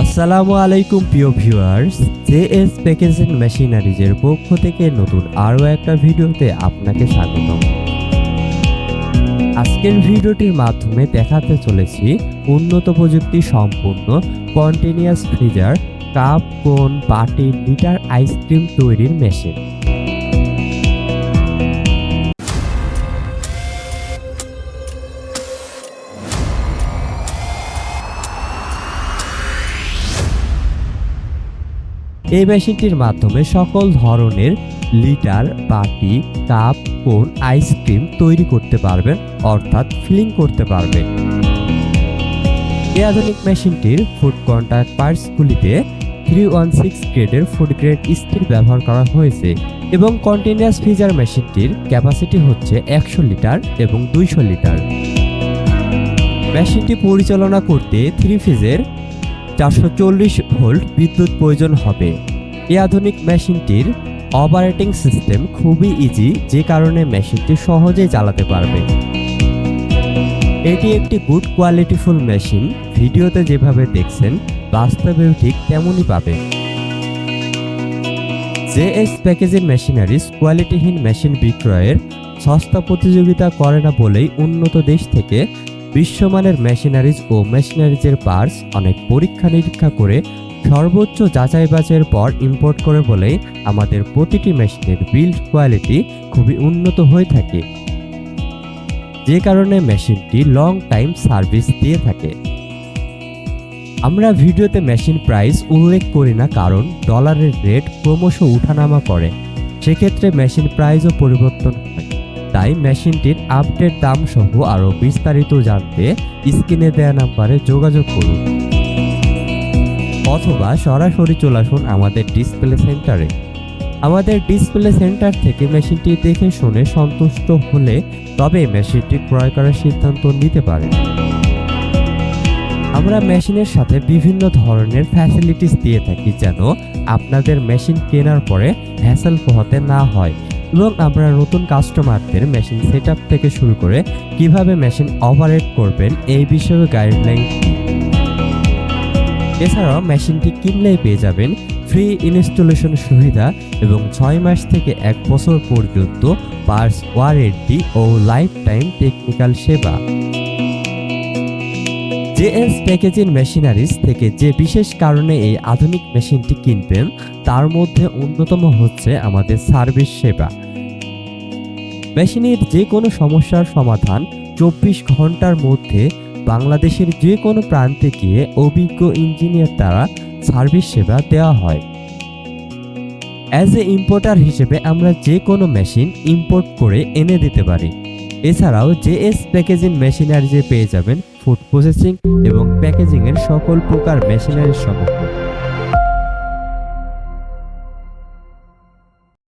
আসসালামু আলাইকুম প্রিয় ভিউয়ার্স, জে এস প্যাকেজিং মেশিনারিজের পক্ষ থেকে নতুন আরও একটা ভিডিওতে আপনাকে স্বাগতম। আজকের ভিডিওটির মাধ্যমে দেখাতে চলেছি উন্নত প্রযুক্তি সম্পূর্ণ কন্টিনিউয়াস ফ্রিজার, কাপ, কোন বাটি লিটার, আইসক্রিম তৈরির মেশিন। এই মেশিনটির মাধ্যমে সকল ধরনের লিটার, বাটি, কাপ কোন আইসক্রিম তৈরি করতে পারবেন, অর্থাৎ ফিলিং করতে পারবেন। এই আধুনিক মেশিনটির ফুড কন্ট্যাক্ট পার্টসগুলিতে থ্রি ওয়ান সিক্স গ্রেডের ফুড গ্রেড স্টিল ব্যবহার করা হয়েছে এবং কন্টিনিউয়াস ফ্রিজার মেশিনটির ক্যাপাসিটি হচ্ছে একশো লিটার এবং দুইশো লিটার। মেশিনটি পরিচালনা করতে থ্রি ফেজের চারশো চল্লিশ ভোল্ট বিদ্যুৎ প্রয়োজন হবে। এই আধুনিক মেশিনটির অপারেটিং সিস্টেম খুবই ইজি যে কারণে মেশিনটি সহজেই চালাতে পারবে। এটি একটি গুড কোয়ালিটিফুল মেশিন ভিডিওতে যেভাবে দেখছেন, বাস্তবেও ঠিক তেমনই পাবে। জেএস প্যাকেজিং মেশিনারিজ কোয়ালিটিহীন মেশিন বিক্রয়ের সস্তা প্রতিযোগিতা করে না বলেই উন্নত দেশ থেকে বিশ্বমানের মেশিনারিজ ও মেশিনারিজের পার্টস অনেক পরীক্ষা নিরীক্ষা করে সর্বোচ্চ যাচাই বাছাইয়ের পর ইম্পোর্ট করে বলেই আমাদের প্রতিটি মেশিনের বিল্ড কোয়ালিটি খুবই উন্নত হয়ে থাকে। যে কারণে মেশিনটি লং টাইম সার্ভিস দিয়ে থাকে। আমরা ভিডিওতে মেশিন প্রাইস উল্লেখ করি না কারণ ডলারের রেট ক্রমশ উঠানামা করে। সেক্ষেত্রে মেশিন প্রাইসও পরিবর্তন হয়। তাই মেশিনটির আপডেট দাম সহ আরও বিস্তারিত জানতে স্ক্রিনে দেওয়া নাম্বারে যোগাযোগ করুন। অথবা সরাসরি চলে আসুন আমাদের ডিসপ্লে সেন্টারে। আমাদের ডিসপ্লে সেন্টার থেকে মেশিনটি দেখে শুনে সন্তুষ্ট হলে তবে মেশিনটি ক্রয় করার সিদ্ধান্ত নিতে পারেন। আমরা মেশিনের সাথে বিভিন্ন ধরনের ফ্যাসিলিটিস দিয়ে থাকি যেন আপনাদের মেশিন কেনার পরে হ্যাসেল পোহাতে না হয়। এবং আমরা নতুন কাস্টমারদের মেশিন সেট থেকে শুরু করে কীভাবে মেশিন অপারেট করবেন এই বিষয়ে গাইডলাইন এছাড়াও মেশিনটি কিনলেই পেয়ে যাবেন ফ্রি ইনস্টলেশন সুবিধা এবং ছয় মাস থেকে এক বছর পর্যন্ত পার্স ওয়ারেন্টি ও লাইফ টাইম টেকনিক্যাল সেবা। জেএস প্যাকেজিং মেশিনারিজ থেকে যে বিশেষ কারণে এই আধুনিক মেশিনটি কিনবেন, তার মধ্যে অন্যতম হচ্ছে আমাদের সার্ভিস সেবা। মেশিনের যে কোনো সমস্যার সমাধান চব্বিশ ঘণ্টার মধ্যে বাংলাদেশের যে কোনো প্রান্তে গিয়ে অভিজ্ঞ ইঞ্জিনিয়ার দ্বারা সার্ভিস সেবা দেওয়া হয়। অ্যাজ এ ইম্পোর্টার হিসেবে আমরা যে কোনো মেশিন ইম্পোর্ট করে এনে দিতে পারি। এছাড়াও জেএস প্যাকেজিং মেশিনারি যে পেয়ে যাবেন ফুড প্রসেসিং এবং প্যাকেজিংয়ের সকল প্রকার মেশিনারির সমূহ